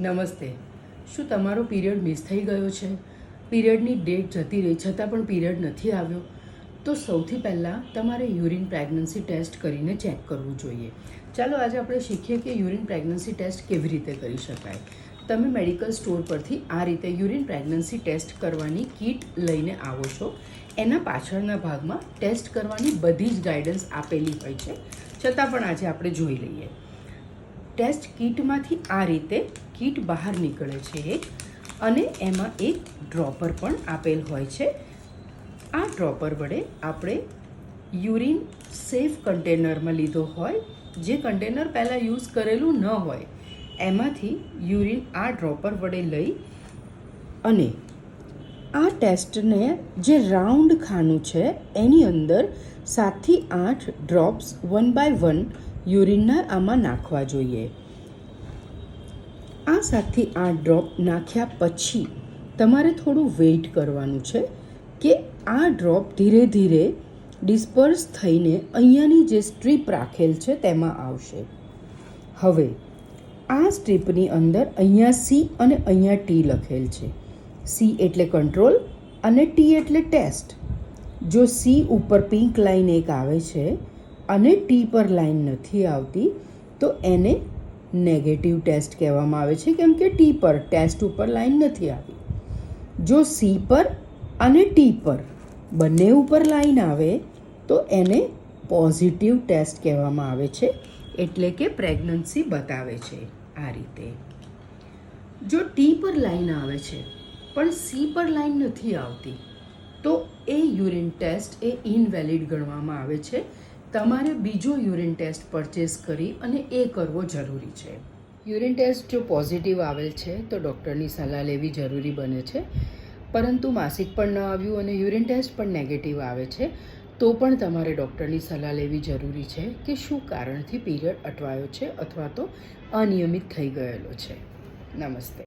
નમસ્તે. શું તમારો પીરિયડ મિસ થઈ ગયો છે? પીરિયડની ડેટ જતી રહી છતાં પણ પીરિયડ નથી આવ્યો. તો સૌથી પહેલાં તમારે યુરિન પ્રેગ્નન્સી ટેસ્ટ કરીને ચેક કરવું જોઈએ. ચાલો આજે આપણે શીખીએ કે યુરિન પ્રેગ્નન્સી ટેસ્ટ કેવી રીતે કરી શકાય. તમે મેડિકલ સ્ટોર પરથી આ રીતે યુરિન પ્રેગ્નન્સી ટેસ્ટ કરવાની કીટ લઈને આવો છો. એના પાછળના ભાગમાં ટેસ્ટ કરવાની બધી જ ગાઈડન્સ આપેલી હોય છે. છતાં પણ આજે આપણે જોઈ લઈએ. ટેસ્ટ કીટમાંથી આ રીતે કીટ બહાર નીકળે છે એક અને એમાં એક ડ્રોપર પણ આપેલ હોય છે. આ ડ્રોપર વડે આપણે યુરિન સેફ કન્ટેનરમાં લીધો હોય, જે કન્ટેનર પહેલાં યુઝ કરેલું ન હોય, એમાંથી યુરિન આ ડ્રોપર વડે લઈ અને આ ટેસ્ટને જે રાઉન્ડ ખાનું છે, એની અંદર સાતથી આઠ ડ્રોપ્સ વન બાય વન યુરિનના આમાં નાખવા જોઈએ. આ સાતથી આઠ ડ્રોપ નાખ્યા પછી તમારે થોડું વેઇટ કરવાનું છે કે આ ડ્રોપ ધીરે ધીરે ડિસ્પર્સ થઈને અહીંયાની જે સ્ટ્રીપ રાખેલ છે તેમાં આવશે. હવે, આ સ્ટ્રીપની અંદર અહીંયા સી અને અહીંયા ટી લખેલ છે. સી એટલે કંટ્રોલ અને ટી એટલે ટેસ્ટ. જો સી ઉપર પિંક લાઈન એક આવે છે અને ટી પર લાઈન નથી આવતી, તો એને નેગેટિવ ટેસ્ટ કહેવામાં આવે છે, કેમ કે ટી પર ટેસ્ટ ઉપર લાઈન નથી આવી. જો સી પર અને ટી પર બંને ઉપર લાઈન આવે, તો એને પોઝિટિવ ટેસ્ટ કહેવામાં આવે છે, એટલે કે પ્રેગ્નન્સી બતાવે છે આ રીતે. જો ટી પર લાઈન આવે છે, પણ સી પર લાઈન નથી આવતી, તો એ યુરિન ટેસ્ટ એ ઇનવેલિડ ગણવામાં આવે છે તમારે બીજો યુરિન ટેસ્ટ પરચેસ કરી અને એ કરવો જરૂરી છે. યુરિન ટેસ્ટ જો પોઝિટિવ આવેલ છે, તો ડૉક્ટરની સલાહ લેવી જરૂરી બને છે. પરંતુ માસિક પણ ન આવ્યું અને યુરિન ટેસ્ટ પણ નેગેટિવ આવે છે, તો પણ તમારે ડૉક્ટરની સલાહ લેવી જરૂરી છે કે શું કારણથી પીરિયડ અટવાયો છે અથવા તો અનિયમિત થઈ ગયેલો છે. નમસ્તે.